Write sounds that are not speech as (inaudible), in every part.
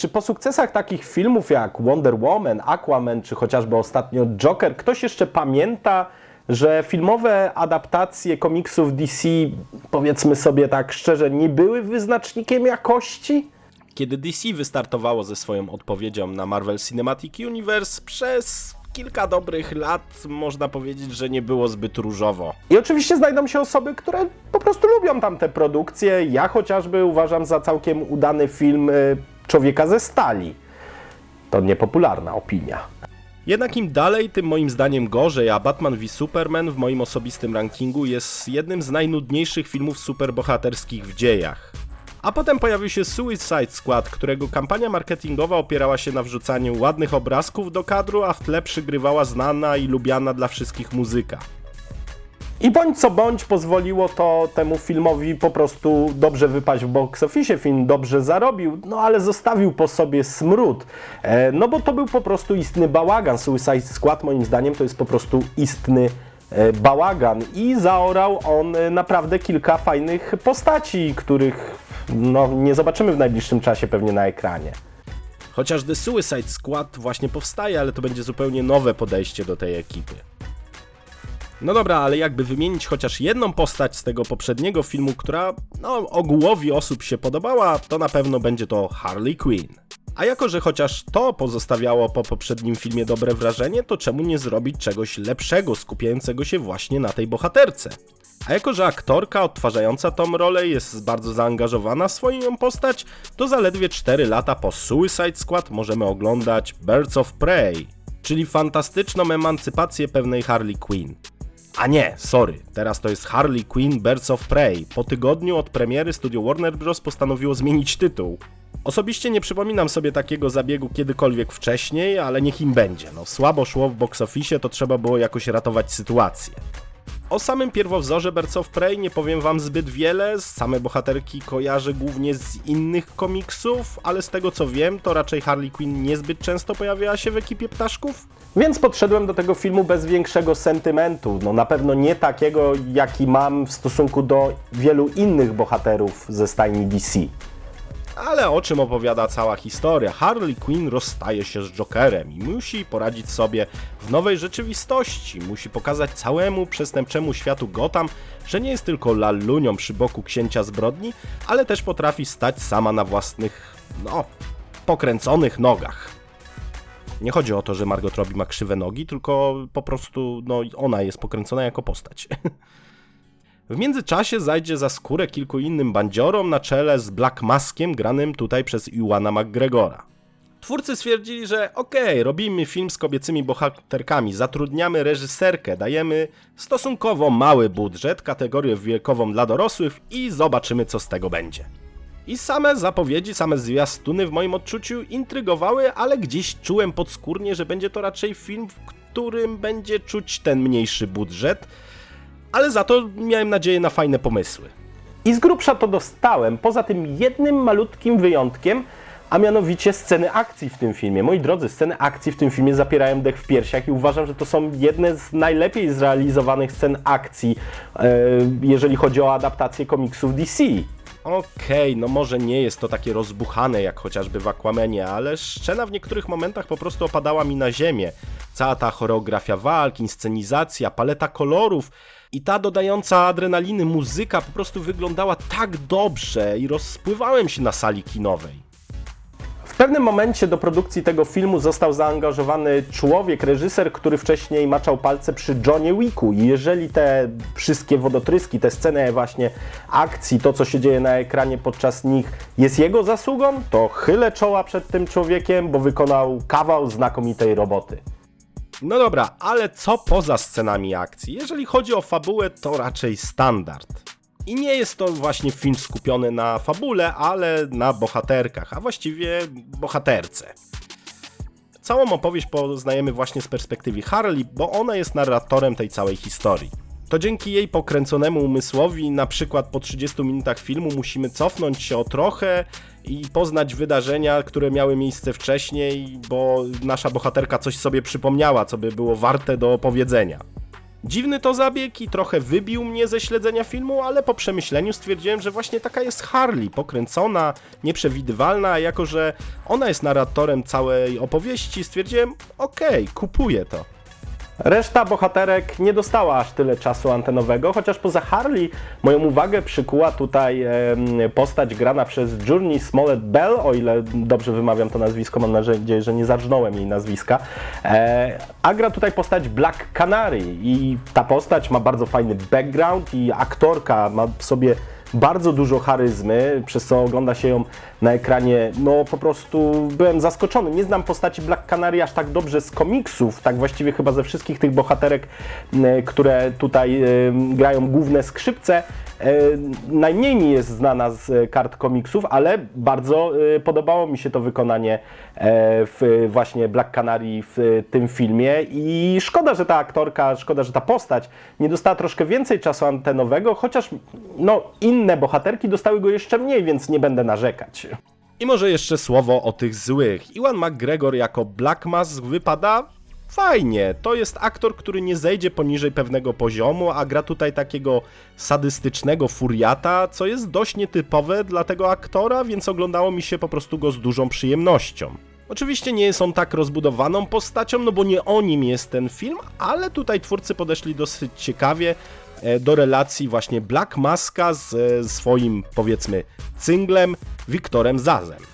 czy po sukcesach takich filmów jak Wonder Woman, Aquaman, czy chociażby ostatnio Joker, ktoś jeszcze pamięta, że filmowe adaptacje komiksów DC, powiedzmy sobie tak szczerze, nie były wyznacznikiem jakości? Kiedy DC wystartowało ze swoją odpowiedzią na Marvel Cinematic Universe, przez kilka dobrych lat można powiedzieć, że nie było zbyt różowo. I oczywiście znajdą się osoby, które po prostu lubią tamte produkcje. Ja chociażby uważam za całkiem udany film y, Człowieka ze Stali. To niepopularna opinia. Jednak im dalej, tym moim zdaniem gorzej, a Batman v Superman w moim osobistym rankingu jest jednym z najnudniejszych filmów superbohaterskich w dziejach. A potem pojawił się Suicide Squad, którego kampania marketingowa opierała się na wrzucaniu ładnych obrazków do kadru, a w tle przygrywała znana i lubiana dla wszystkich muzyka. I bądź co bądź pozwoliło to temu filmowi po prostu dobrze wypaść w box office. Film dobrze zarobił, no ale zostawił po sobie smród. E, no bo to był po prostu istny bałagan. Suicide Squad moim zdaniem to jest po prostu istny e, bałagan i zaorał on e, naprawdę kilka fajnych postaci, których no, nie zobaczymy w najbliższym czasie pewnie na ekranie. Chociaż The Suicide Squad właśnie powstaje, ale to będzie zupełnie nowe podejście do tej ekipy. No dobra, ale jakby wymienić chociaż jedną postać z tego poprzedniego filmu, która no, ogółowi osób się podobała, to na pewno będzie to Harley Quinn. A jako, że chociaż to pozostawiało po poprzednim filmie dobre wrażenie, to czemu nie zrobić czegoś lepszego, skupiającego się właśnie na tej bohaterce? A jako, że aktorka odtwarzająca tą rolę jest bardzo zaangażowana w swoją postać, to zaledwie 4 lata po Suicide Squad możemy oglądać Birds of Prey, czyli fantastyczną emancypację pewnej Harley Quinn. A nie, sorry, teraz to jest Harley Quinn Birds of Prey. Po tygodniu od premiery studio Warner Bros. postanowiło zmienić tytuł. Osobiście nie przypominam sobie takiego zabiegu kiedykolwiek wcześniej, ale niech im będzie. No, słabo szło w box office, to trzeba było jakoś ratować sytuację. O samym pierwowzorze Birds of Prey nie powiem wam zbyt wiele, same bohaterki kojarzę głównie z innych komiksów, ale z tego co wiem, to raczej Harley Quinn niezbyt często pojawiała się w ekipie ptaszków. Więc podszedłem do tego filmu bez większego sentymentu. No na pewno nie takiego, jaki mam w stosunku do wielu innych bohaterów ze stajni DC. Ale o czym opowiada cała historia? Harley Quinn rozstaje się z Jokerem i musi poradzić sobie w nowej rzeczywistości. Musi pokazać całemu przestępczemu światu Gotham, że nie jest tylko lallunią przy boku księcia zbrodni, ale też potrafi stać sama na własnych, no, pokręconych nogach. Nie chodzi o to, że Margot Robbie ma krzywe nogi, tylko po prostu no, ona jest pokręcona jako postać. (laughs) W międzyczasie zajdzie za skórę kilku innym bandziorom na czele z Black Maskiem granym tutaj przez Iwana McGregora. Twórcy stwierdzili, że okej, robimy film z kobiecymi bohaterkami, zatrudniamy reżyserkę, dajemy stosunkowo mały budżet, kategorię wiekową dla dorosłych i zobaczymy co z tego będzie. I same zapowiedzi, same zwiastuny w moim odczuciu intrygowały, ale gdzieś czułem podskórnie, że będzie to raczej film, w którym będzie czuć ten mniejszy budżet, ale za to miałem nadzieję na fajne pomysły. I z grubsza to dostałem, poza tym jednym malutkim wyjątkiem, a mianowicie sceny akcji w tym filmie. Moi drodzy, sceny akcji w tym filmie zapierają dech w piersiach i uważam, że to są jedne z najlepiej zrealizowanych scen akcji, e, jeżeli chodzi o adaptację komiksów DC. Okej, no może nie jest to takie rozbuchane jak chociażby w Aquamanie, ale szczena w niektórych momentach po prostu opadała mi na ziemię. Cała ta choreografia walk, inscenizacja, paleta kolorów i ta dodająca adrenaliny muzyka po prostu wyglądała tak dobrze i rozpływałem się na sali kinowej. W pewnym momencie do produkcji tego filmu został zaangażowany człowiek, reżyser, który wcześniej maczał palce przy Johnie Wicku. I jeżeli te wszystkie wodotryski, te sceny właśnie akcji, to co się dzieje na ekranie podczas nich jest jego zasługą, to chylę czoła przed tym człowiekiem, bo wykonał kawał znakomitej roboty. No dobra, ale co poza scenami akcji? Jeżeli chodzi o fabułę, to raczej standard. I nie jest to właśnie film skupiony na fabule, ale na bohaterkach, a właściwie bohaterce. Całą opowieść poznajemy właśnie z perspektywy Harley, bo ona jest narratorem tej całej historii. To dzięki jej pokręconemu umysłowi, na przykład po 30 minutach filmu, musimy cofnąć się o trochę i poznać wydarzenia, które miały miejsce wcześniej, bo nasza bohaterka coś sobie przypomniała, co by było warte do opowiedzenia. Dziwny to zabieg i trochę wybił mnie ze śledzenia filmu, ale po przemyśleniu stwierdziłem, że właśnie taka jest Harley, pokręcona, nieprzewidywalna, a jako że ona jest narratorem całej opowieści, stwierdziłem, okej, kupuję to. Reszta bohaterek nie dostała aż tyle czasu antenowego, chociaż poza Harley moją uwagę przykuła tutaj postać grana przez Journey Smollett Bell, o ile dobrze wymawiam to nazwisko, mam nadzieję, że nie zarżnąłem jej nazwiska. E, a gra tutaj postać Black Canary i ta postać ma bardzo fajny background i aktorka ma w sobie bardzo dużo charyzmy, przez co ogląda się ją na ekranie. No po prostu byłem zaskoczony. Nie znam postaci Black Canary aż tak dobrze z komiksów, tak właściwie chyba ze wszystkich tych bohaterek, które tutaj em, grają główne skrzypce. E, Najmniej mi jest znana z e, kart komiksów, ale bardzo e, podobało mi się to wykonanie w właśnie Black Canary w tym filmie i szkoda, że ta aktorka, szkoda, że ta postać nie dostała troszkę więcej czasu antenowego, chociaż no, inne bohaterki dostały go jeszcze mniej, więc nie będę narzekać. I może jeszcze słowo o tych złych. Iwan McGregor jako Black Mask wypada fajnie. To jest aktor, który nie zejdzie poniżej pewnego poziomu, a gra tutaj takiego sadystycznego furiata, co jest dość nietypowe dla tego aktora, więc oglądało mi się po prostu go z dużą przyjemnością. Oczywiście nie jest on tak rozbudowaną postacią, no bo nie o nim jest ten film, ale tutaj twórcy podeszli dosyć ciekawie e, do relacji właśnie Black Maska z e, swoim, powiedzmy, cynglem Wiktorem Zazem.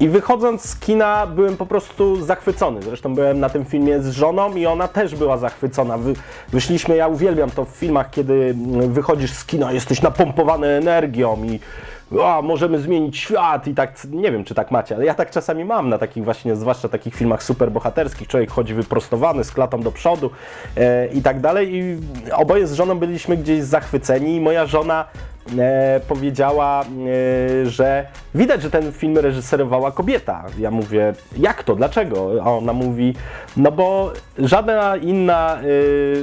I wychodząc z kina byłem po prostu zachwycony. Zresztą byłem na tym filmie z żoną i ona też była zachwycona. Wy, wyszliśmy, ja uwielbiam to w filmach, kiedy wychodzisz z kina, jesteś napompowany energią i a, możemy zmienić świat i tak, nie wiem czy tak macie, ale ja tak czasami mam na takich właśnie, zwłaszcza takich filmach superbohaterskich, człowiek chodzi wyprostowany, z klatą do przodu e, i tak dalej i oboje z żoną byliśmy gdzieś zachwyceni i moja żona e, powiedziała, e, że widać, że ten film reżyserowała kobieta. Ja mówię, jak to, dlaczego? A ona mówi, no bo żadna inna, e,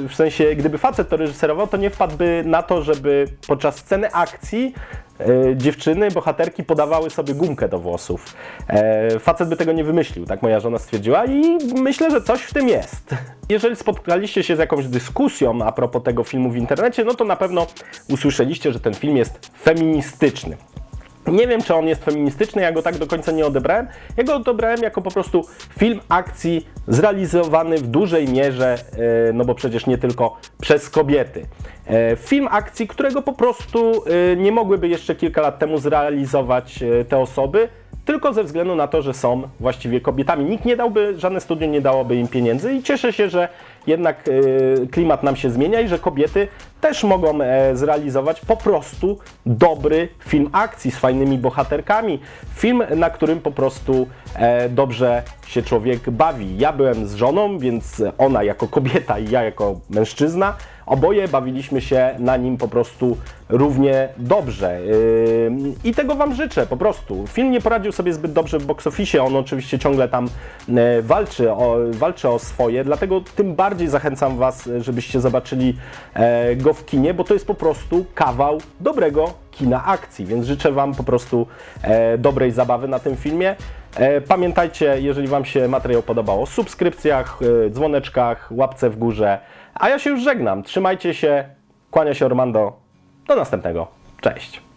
w sensie gdyby facet to reżyserował, to nie wpadłby na to, żeby podczas sceny akcji dziewczyny, bohaterki podawały sobie gumkę do włosów. E, facet by tego nie wymyślił, tak moja żona stwierdziła i myślę, że coś w tym jest. Jeżeli spotkaliście się z jakąś dyskusją a propos tego filmu w internecie, no to na pewno usłyszeliście, że ten film jest feministyczny. Nie wiem, czy on jest feministyczny, ja go tak do końca nie odebrałem. Ja go odebrałem jako po prostu film akcji zrealizowany w dużej mierze, e, no bo przecież nie tylko przez kobiety. E, Film akcji, którego po prostu e, nie mogłyby jeszcze kilka lat temu zrealizować te osoby, tylko ze względu na to, że są właściwie kobietami. Nikt nie dałby, żadne studio nie dałoby im pieniędzy i cieszę się, że jednak e, klimat nam się zmienia i że kobiety też mogą e, zrealizować po prostu dobry film akcji z fajnymi bohaterkami. Film, na którym po prostu e, dobrze się człowiek bawi. Ja byłem z żoną, więc ona jako kobieta i ja jako mężczyzna, oboje bawiliśmy się na nim po prostu równie dobrze. I tego Wam życzę po prostu. Film nie poradził sobie zbyt dobrze w box office, on oczywiście ciągle tam walczy o, walczy o swoje, dlatego tym bardziej zachęcam Was, żebyście zobaczyli e, go w kinie, bo to jest po prostu kawał dobrego kina akcji, więc życzę Wam po prostu e, dobrej zabawy na tym filmie. E, Pamiętajcie, jeżeli Wam się materiał podobał, o subskrypcjach, e, dzwoneczkach, łapce w górze. A ja się już żegnam. Trzymajcie się. Kłania się Ormando. Do następnego. Cześć.